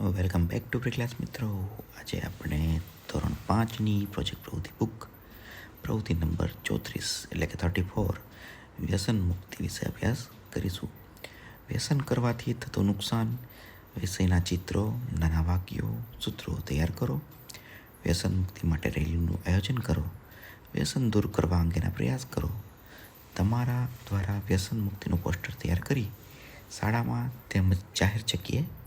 Welcome back to pre class મિત્રો. આજે આપણે ધોરણ પાંચની પ્રોજેક્ટ પ્રવૃત્તિ બુક, પ્રવૃત્તિ નંબર ચોત્રીસ, એટલે કે થર્ટી ફોર વ્યસન મુક્તિ વિશે અભ્યાસ કરીશું. વ્યસન કરવાથી થતું નુકસાન, વિષયના ચિત્રો, નાના વાક્યો, સૂત્રો તૈયાર કરો. વ્યસન મુક્તિ માટે રેલીનું આયોજન કરો. વ્યસન દૂર કરવા અંગેના પ્રયાસ કરો. તમારા દ્વારા વ્યસન મુક્તિનું પોસ્ટર તૈયાર કરી શાળામાં તેમજ જાહેર જગ્યાએ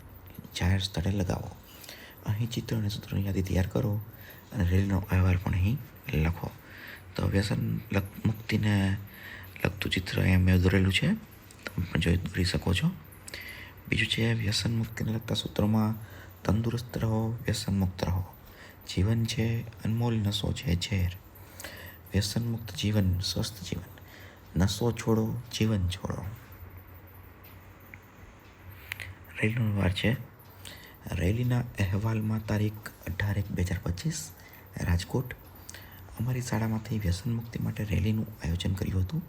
જાહેર સ્થળે લગાવો. અહીં ચિત્ર અને સૂત્રોની યાદી તૈયાર કરો અને રેલીનો અહેવાલ પણ અહીં લખો. તો વ્યસન મુક્તિને લગતું ચિત્ર અહીંયા મેં દોરેલું છે. તમે પણ જોઈ દોરી શકો છો. બીજું છે, વ્યસન મુક્તિને લગતા સૂત્રોમાં તંદુરસ્ત રહો, વ્યસન મુક્ત રહો. જીવન છે, અનમોલ નશો છે, ઝેર. વ્યસન મુક્ત જીવન, સ્વસ્થ જીવન. નશો છોડો, જીવન છોડો. રેલનો વાર છે. રેલીના અહેવાલમાં તારીખ અઢાર એક બે હજાર પચીસ, રાજકોટ. અમારી શાળામાંથી વ્યસન મુક્તિ માટે રેલીનું આયોજન કર્યું હતું.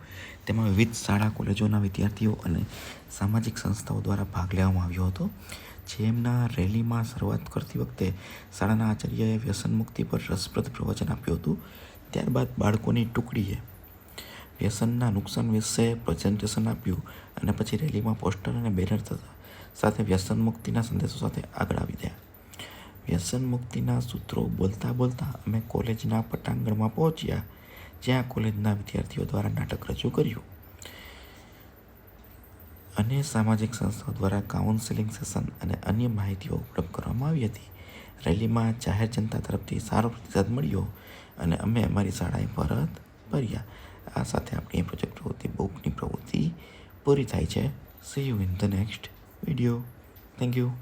તેમાં વિવિધ શાળા, કોલેજોના વિદ્યાર્થીઓ અને સામાજિક સંસ્થાઓ દ્વારા ભાગ લેવામાં આવ્યો હતો. જેમના રેલીમાં શરૂઆત કરતી વખતે શાળાના આચાર્યએ વ્યસન મુક્તિ પર રસપ્રદ પ્રવચન આપ્યું હતું. ત્યારબાદ બાળકોની ટુકડીએ વ્યસનના નુકસાન વિશે પ્રેઝન્ટેશન આપ્યું અને પછી રેલીમાં પોસ્ટર અને બેનર થતા સાથે વ્યસન મુક્તિના સંદેશો સાથે આગળ આવી ગયા. વ્યસન મુક્તિના સૂત્રો બોલતા બોલતા અમે કોલેજના પટાંગણમાં પહોંચ્યા, જ્યાં કોલેજના વિદ્યાર્થીઓ દ્વારા નાટક રજૂ કર્યું. અને સામાજિક સંસ્થાઓ દ્વારા કાઉન્સેલિંગ સેશન અને અન્ય માહિતીઓ ઉપલબ્ધ કરવામાં આવી હતી. રેલીમાં જાહેર જનતા તરફથી સારો પ્રતિસાદ મળ્યો અને અમે અમારી શાળાએ પરત ફર્યા આ સાથે આપણી પ્રોજેક્ટ પ્રવૃત્તિ, બુકની પ્રવૃત્તિ પૂરી થાય છે. See you in the next video thank you.